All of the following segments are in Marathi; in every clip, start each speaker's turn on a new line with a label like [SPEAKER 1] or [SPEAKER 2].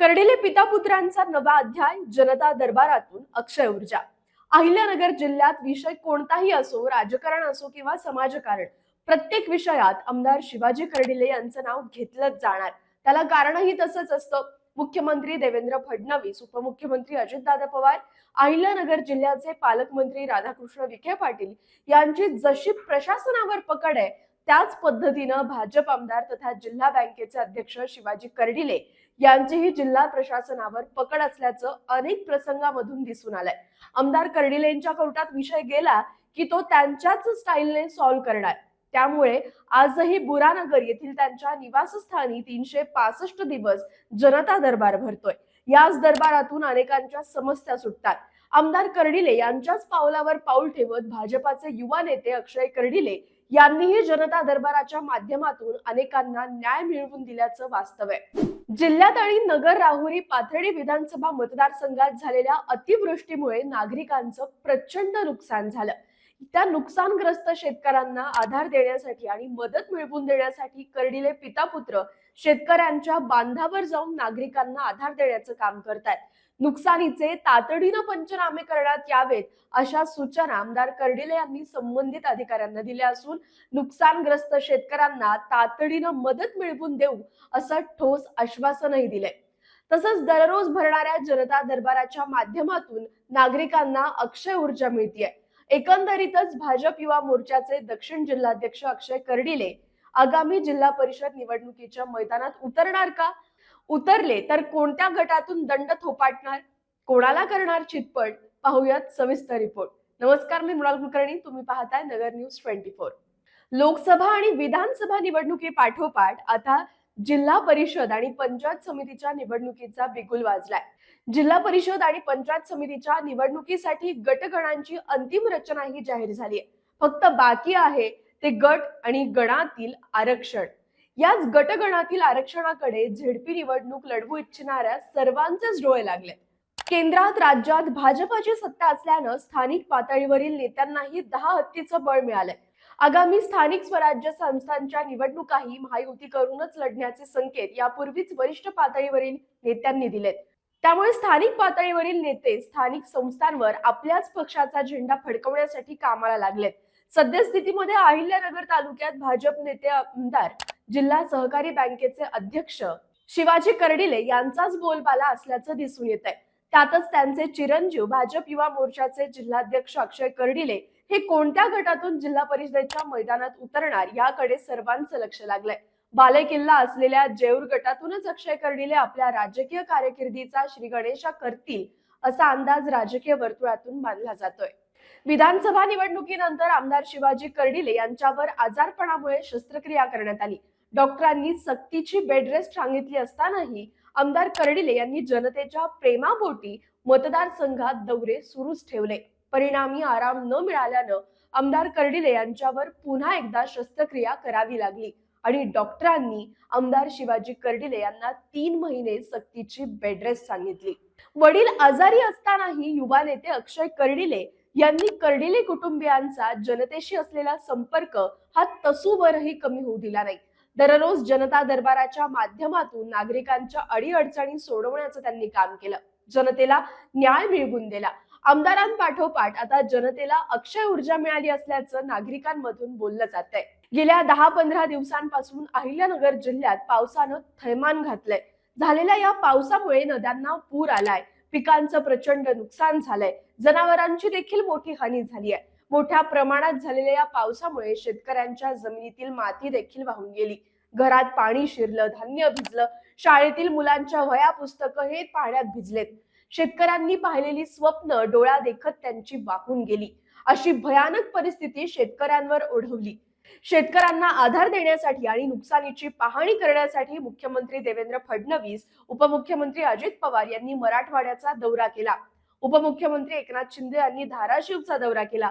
[SPEAKER 1] कर्डिले पिता पुत्रांचा नवा अध्याय जनता दरबारातून अक्षय ऊर्जा. अहिल्यानगर जिल्ह्यात विषय कोणताही असो राजकारण असो किंवा समाजकारण प्रत्येक विषयात आमदार शिवाजी कर्डिले यांचं नाव घेतलंच जाणार. त्याला कारणही तसंच असतं. मुख्यमंत्री देवेंद्र फडणवीस उपमुख्यमंत्री अजितदादा पवार अहिल्यानगर जिल्ह्याचे पालकमंत्री राधाकृष्ण विखे पाटील यांची जशी प्रशासनावर पकड आहे त्याच पद्धतीनं भाजप आमदार तथा जिल्हा बँकेचे अध्यक्ष शिवाजी कर्डिले यांचीही जिल्हा प्रशासनावर पकड असल्याचं अनेक प्रसंगामधून दिसून आलंय. आमदार कर्डिलेंच्या कोर्टात विषय गेला की तो त्यांच्याच स्टाईलने सॉल्व्ह करणार. त्यामुळे आजही बुरानगर येथील त्यांच्या निवासस्थानी तीनशे पासष्ट दिवस जनता दरबार भरतोय. याच दरबारातून अनेकांच्या समस्या सुटतात. आमदार कर्डिले यांच्याच पावलावर पाऊल ठेवत भाजपाचे युवा नेते अक्षय कर्डिले यांनीही जनता दरबाराच्या माध्यमातून अनेकांना न्याय मिळवून दिल्याचं वास्तव आहे. जिल्ह्यात आणि नगर राहुरी पाथर्डी विधानसभा मतदारसंघात झालेल्या अतिवृष्टीमुळे नागरिकांचं प्रचंड नुकसान झालं. त्या नुकसानग्रस्त शेतकऱ्यांना आधार देण्यासाठी आणि मदत मिळवून देण्यासाठी कर्डिले पिता पुत्र शेतकऱ्यांच्या बांधावर जाऊन नागरिकांना आधार देण्याचं काम करतायत. नुकसानीचे तातडीनं पंचनामे करण्यात यावेत अशा सूचना आमदार कर्डिले यांनी संबंधित अधिकाऱ्यांना दिल्या असून नुकसानग्रस्त शेतकऱ्यांना तातडीनं मदत मिळवून देऊ असं ठोस आश्वासनही दिलंय. तसंच दररोज भरणाऱ्या जनता दरबाराच्या माध्यमातून नागरिकांना अक्षय ऊर्जा मिळतीये. एकंदरीतच भाजप युवा मोर्चाचे दक्षिण जिल्हाध्यक्ष अक्षय कर्डिले आगामी जिल्हा परिषद निवडणुकीच्या मैदानात उतरणार का? उतरले तर कोणत्या गटातून दंड थोपाटणार? कोणाला करणार चितपट? पाहूयात सविस्तर रिपोर्ट. नमस्कार मी मृणाल कुलकर्णी. तुम्ही पाहताय Nagar news twenty four. Lok Sabha आणि विधानसभा निवडणुकी पाठोपाठ आता जिल्हा परिषद आणि पंचायत समितीच्या निवडणुकीचा बिगुल वाजलाय. जिल्हा परिषद आणि पंचायत समितीच्या निवडणुकीसाठी गटगणांची अंतिम रचनाही जाहीर झाली आहे. फक्त बाकी आहे ते गट आणि गणातील आरक्षण. याच गटगणातील आरक्षणाकडे झेडपी निवडणूक लढवू इच्छिणाऱ्या सर्वांचेच डोळे लागले. केंद्रात राज्यात भाजपाची सत्ता असल्यानं स्थानिक पातळीवरील नेत्यांनाही दहा हत्तीचं बळ मिळालंय. आगामी स्थानिक स्वराज्य संस्थांच्या निवडणुकाही महायुती करूनच लढण्याचे संकेत यापूर्वीच वरिष्ठ पातळीवरील नेत्यांनी दिलेत. त्यामुळे स्थानिक पातळीवरील नेते स्थानिक संस्थांवर आपल्याच पक्षाचा झेंडा फडकवण्यासाठी कामाला लागलेत. सद्यस्थितीमध्ये अहिल्यानगर तालुक्यात भाजप नेते आमदार जिल्हा सहकारी बँकेचे अध्यक्ष शिवाजी कर्डिले यांचाच बोलबाला असल्याचं दिसून येत आहे त्यातच त्यांचे चिरंजीव भाजप युवा मोर्चाचे जिल्हाध्यक्ष अक्षय कर्डिले हे कोणत्या गटातून जिल्हा परिषदेच्या मैदानात उतरणार याकडे सर्वांचं लक्ष लागलंय. बालेकिल्ला असलेल्या जेऊर गटातूनच अक्षय कर्डिले आपल्या राजकीय कारकिर्दीचा श्री गणेशा करतील असा अंदाज राजकीय वर्तुळातून बांधला जातोय. विधानसभा निवडणुकीनंतर आमदार शिवाजी कर्डिले यांच्यावर आजारपणामुळे शस्त्रक्रिया करण्यात आली. डॉक्टरांनी सक्तीची बेड रेस्ट सांगितली असतानाही आमदार कर्डिले यांनी जनतेच्या प्रेमापोटी मतदारसंघात दौरे सुरूच ठेवले. परिणामी आराम न मिळाल्यानं आमदार कर्डिले यांच्यावर पुन्हा एकदा शस्त्रक्रिया करावी लागली आणि डॉक्टरांनी आमदार शिवाजी कर्डिले यांना तीन महिने सक्तीची बेडरेस्ट सांगितली. वडील आजारी असतानाही युवा नेते अक्षय कर्डिले यांनी कर्डिले कुटुंबियांचा जनतेशी असलेला संपर्क हा तसूवरही कमी होऊ दिला नाही. दररोज जनता दरबाराच्या माध्यमातून नागरिकांच्या अडीअडचणी सोडवण्याचं त्यांनी काम केलं. जनतेला न्याय मिळवून दिला. आमदारांपाठोपाठ आता जनतेला अक्षय ऊर्जा मिळाली असल्याचं नागरिकांमधून बोललं जात आहे गेल्या दहा पंधरा दिवसांपासून अहिल्यानगर जिल्ह्यात पावसानं थैमान घातलंय. झालेल्या या पावसामुळे नद्यांना पूर आलाय. पिकांचं प्रचंड नुकसान झालंय. जनावरांची देखील मोठी हानी झाली आहे मोठ्या प्रमाणात झालेल्या या पावसामुळे शेतकऱ्यांच्या जमिनीतील माती देखील वाहून गेली. घरात पाणी शिरलं धान्य भिजलं शाळेतील मुलांच्या वया पुस्तकं हे पाण्यात भिजलेत. शेतकऱ्यांनी पाहिलेली स्वप्न डोळ्या देखत त्यांची वाहून गेली. अशी भयानक परिस्थिती शेतकऱ्यांवर ओढवली. शेतकऱ्यांना आधार देण्यासाठी आणि नुकसानीची पाहणी करण्यासाठी मुख्यमंत्री देवेंद्र फडणवीस उपमुख्यमंत्री अजित पवार यांनी मराठवाड्याचा दौरा केला. उपमुख्यमंत्री एकनाथ शिंदे यांनी धाराशिवचा दौरा केला.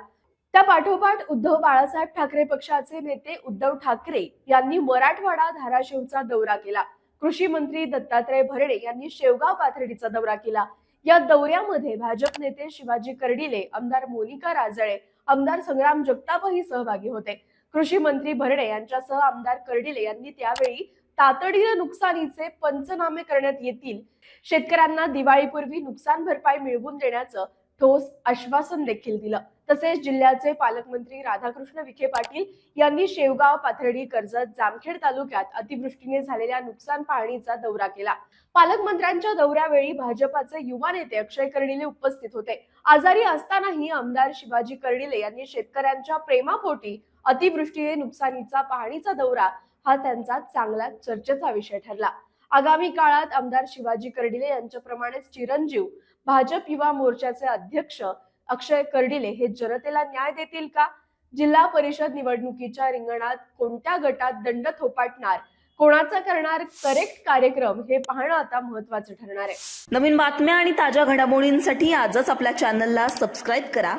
[SPEAKER 1] त्या पाठोपाठ उद्धव बाळासाहेब ठाकरे पक्षाचे नेते उद्धव ठाकरे यांनी मराठवाडा धाराशिवचा दौरा केला. कृषी मंत्री दत्तात्रय भरणे यांनी शेवगाव पाथर्डीचा दौरा केला. या दौऱ्यामध्ये भाजप नेते शिवाजी कर्डिले आमदार मोनिका राजळे आमदार संग्राम जगतापही सहभागी होते. कृषी मंत्री भरणे यांच्यासह आमदार कर्डिले यांनी त्यावेळी तातडीनं नुकसानीचे पंचनामे करण्यात येतील. शेतकऱ्यांना दिवाळीपूर्वी नुकसान भरपाई मिळवून देण्याचं ठोस आश्वासन देखील दिलं. तसेच जिल्ह्याचे पालकमंत्री राधाकृष्ण विखे पाटील यांनी शेवगाव पाथर्डी कर्जत जामखेड तालुक्यात अतिवृष्टीने झालेल्या नुकसान पाहणीचा दौरा केला. पालकमंत्र्यांच्या दौऱ्यावेळी भाजपाचे युवा नेते अक्षय कर्डिले उपस्थित होते. आजारी असतानाही आमदार शिवाजी कर्डिले यांनी शेतकऱ्यांच्या प्रेमापोटी अतिवृष्टीने नुकसानीचा पाहणीचा दौरा हा त्यांचा चांगला चर्चेचा विषय ठरला. आगामी काळात आमदार शिवाजी कर्डिले यांच्याप्रमाणेच चिरंजीव भाजप युवा मोर्चाचे अध्यक्ष अक्षय कर्डिले हे जनतेला न्याय देतील का? जिल्हा परिषद निवडणुकीच्या रिंगणात कोणत्या गटात दंड थोपाटणार? कोणाचा करणार करेक्ट कार्यक्रम हे पाहणं आता महत्वाचं ठरणार आहे.
[SPEAKER 2] नवीन बातम्या आणि ताज्या घडामोडींसाठी आजच आपल्या चॅनलला सबस्क्राईब करा.